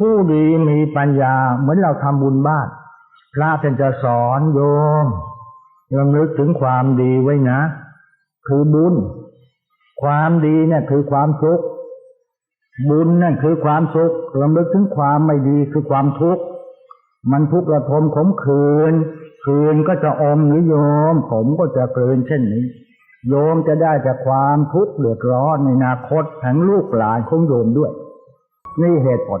ผู้ดีมีปัญญาเหมือนเราทำบุญบ้านพระท่านจะสอนโยมระลึกถึงความดีไว้นะ คือบุญ ความดีเนี่ยคือความทุกข์บุญนั่นคือความสุขระลึกถึงความไม่ดีคือความทุกข์มันทุกข์ระทมขมขืนคืนก็จะอมหรือโยม ผมก็จะเกินเช่นนี้ โยมจะได้จากความทุกข์เดือดร้อนในอนาคตทั้งลูกหลานของโยมด้วย นี่เหตุผล